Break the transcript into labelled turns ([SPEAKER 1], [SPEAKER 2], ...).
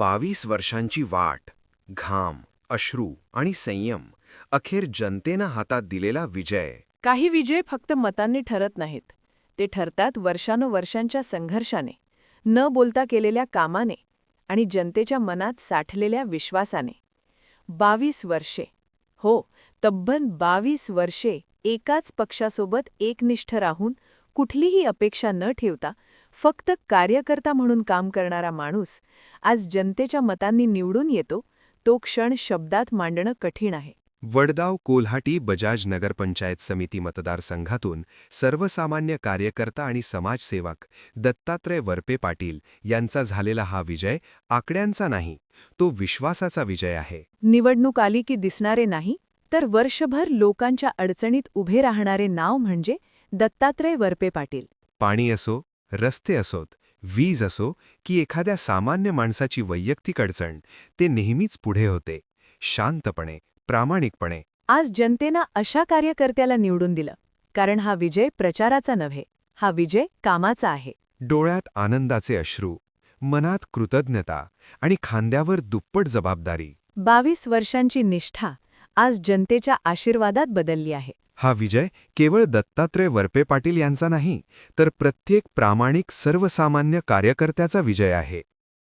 [SPEAKER 1] बावीस वर्षांची वाट घाम अश्रू आणि संयम अखेर जनतेनं हातात दिलेला विजय.
[SPEAKER 2] काही विजय फक्त मतांनी ठरत नाहीत. ते ठरतात वर्षानुवर्षांच्या संघर्षाने न बोलता केलेल्या कामाने आणि जनतेच्या मनात साठलेल्या विश्वासाने. बावीस वर्षे हो तब्बल बावीस वर्षे एकाच पक्षासोबत एकनिष्ठ राहून कुठलीही अपेक्षा न ठेवता फक्त कार्यकर्ता म्हणून काम करणारा माणूस आज जनतेच्या मतांनी निवडून येतो तो क्षण शब्दात मांडणं कठीण आहे.
[SPEAKER 1] वडगाव कोल्हाटी बजाज नगरपंचायत समिती मतदारसंघातून सर्वसामान्य कार्यकर्ता आणि समाजसेवक दत्तात्रय वरपे पाटील यांचा झालेला हा विजय आकड्यांचा नाही तो विश्वासाचा विजय आहे.
[SPEAKER 2] निवडणूक आली की दिसणारे नाही तर वर्षभर लोकांच्या अडचणीत उभे राहणारे नाव म्हणजे दत्तात्रय वरपे पाटील.
[SPEAKER 1] पाणी असो रस्ते असोत वीज असो की एखाद्या सामान्य माणसाची वैयक्तिक अडचण ते नेहमीच पुढे होते. शांतपणे प्रामाणिकपणे.
[SPEAKER 2] आज जनतेनं अशा कार्यकर्त्याला निवडून दिलं. कारण हा विजय प्रचाराचा नव्हे हा विजय कामाचा आहे.
[SPEAKER 1] डोळ्यात आनंदाचे अश्रू मनात कृतज्ञता आणि खांद्यावर दुप्पट जबाबदारी.
[SPEAKER 2] बावीस वर्षांची निष्ठा आज जनतेच्या आशीर्वादात बदलली आहे.
[SPEAKER 1] हा विजय केवळ दत्तात्रय वरपे पाटील यांचा नाही तर प्रत्येक प्रामाणिक सर्वसामान्य कार्यकर्त्याचा विजय आहे.